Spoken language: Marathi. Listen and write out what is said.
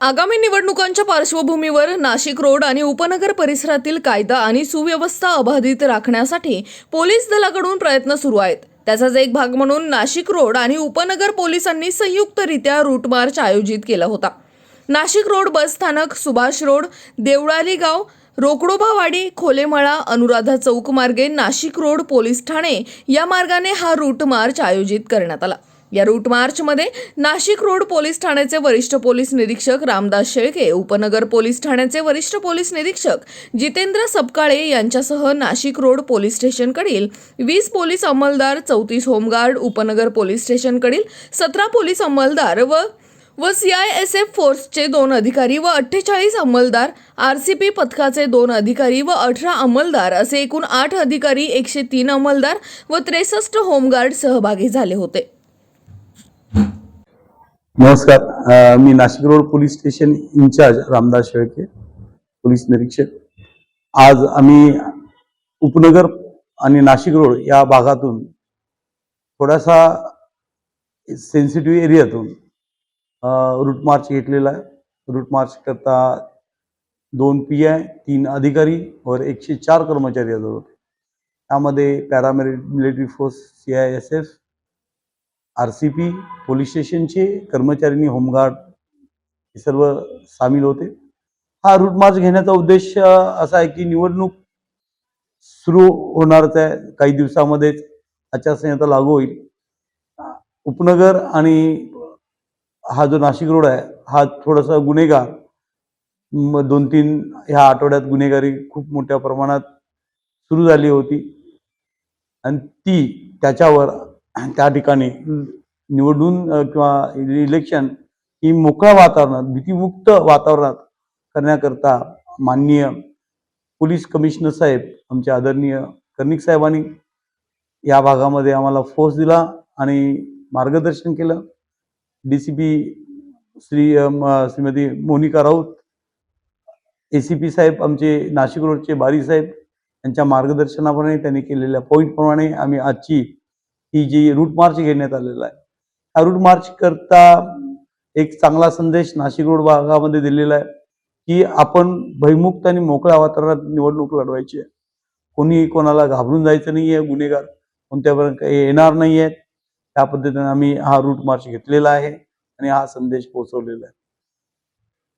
आगामी निवडणुकांच्या पार्श्वभूमीवर नाशिक रोड आणि उपनगर परिसरातील कायदा आणि सुव्यवस्था अबाधित राखण्यासाठी पोलीस दलाकडून प्रयत्न सुरू आहेत. त्याचाच एक भाग म्हणून नाशिक रोड आणि उपनगर पोलिसांनी संयुक्तरित्या रूट मार्च आयोजित केला होता. नाशिक रोड बस स्थानक सुभाष रोड देवळाली गाव रोकडोबावाडी खोलेमळा अनुराधा चौक मार्गे नाशिक रोड पोलीस ठाणे या मार्गाने हा रूट मार्च आयोजित करण्यात आला. या रूट मार्चमध्ये नाशिक रोड पोलीस ठाण्याचे वरिष्ठ पोलीस निरीक्षक रामदास शेळके उपनगर पोलीस ठाण्याचे वरिष्ठ पोलीस निरीक्षक जितेंद्र सपकाळे यांच्यासह नाशिक रोड पोलीस स्टेशनकडील वीस पोलीस अंमलदार चौतीस होमगार्ड उपनगर पोलीस स्टेशनकडील सतरा पोलीस अंमलदार व व सी आय एस एफ फोर्सचे दोन अधिकारी व अठ्ठेचाळीस अंमलदार आर सी पी पथकाचे दोन अधिकारी व अठरा अंमलदार असे एकूण आठ अधिकारी एकशे तीन अंमलदार व त्रेसष्ट होमगार्ड सहभागी झाले होते. नमस्कार. मी Nashik road police station incharge Ramdas Shelke police निरीक्षक. आज आम्ही उपनगर आणि नाशिक रोड या भागातून थोडासा सेन्सिटिव्ह एरियातून रूट मार्च घेतलेला आहे. रूट मार्च करता दोन पी आय तीन अधिकारी वर एकशे चार कर्मचारी हजर होते. त्यामध्ये paramilitary force C I S F R C P police स्टेशनचे कर्मचारी होमगार्ड हे सर्व सामील होते. हा रूट मार्च घेण्याचा उद्देश असा आहे की निवडणूक सुरू होणारच आहे काही दिवसामध्येच आचारसंहिता लागू होईल. उपनगर आणि हा जो नाशिक रोड आहे हा थोडासा गुन्हेगार. दोन तीन ह्या आठवड्यात गुन्हेगारी खूप मोठ्या प्रमाणात सुरू झाली होती. आणि ती त्याच्यावर त्या ठिकाणी निवडून किंवा इलेक्शन ही मोकळ्या वातावरणात भीतीमुक्त वातावरणात करण्याकरता माननीय पोलीस कमिशनर साहेब आमचे आदरणीय कर्णिक साहेबांनी या भागामध्ये आम्हाला फोर्स दिला आणि मार्गदर्शन केलं. D C P Shri Shrimati Monika Raut A C P साहेब आमचे नाशिक रोडचे बारी साहेब यांच्या मार्गदर्शनाप्रमाणे त्यांनी केलेल्या पॉईंटप्रमाणे आम्ही आजची ही जी रूट मार्च घेण्यात आलेला आहे. हा रूट मार्च करता एक चांगला संदेश नाशिक रोड भागामध्ये दिलेला आहे की आपण भयमुक्त आणि मोकळ्या वातावरणात निवडणूक लढवायची आहे. कोणी कोणाला घाबरून जायचं नाही आहे गुन्हेगार कोणत्यापर्यंत काही येणार नाही आहेत त्या पद्धतीने आम्ही हा रूट मार्च घेतलेला आहे आणि हा संदेश पोहोचवलेला आहे.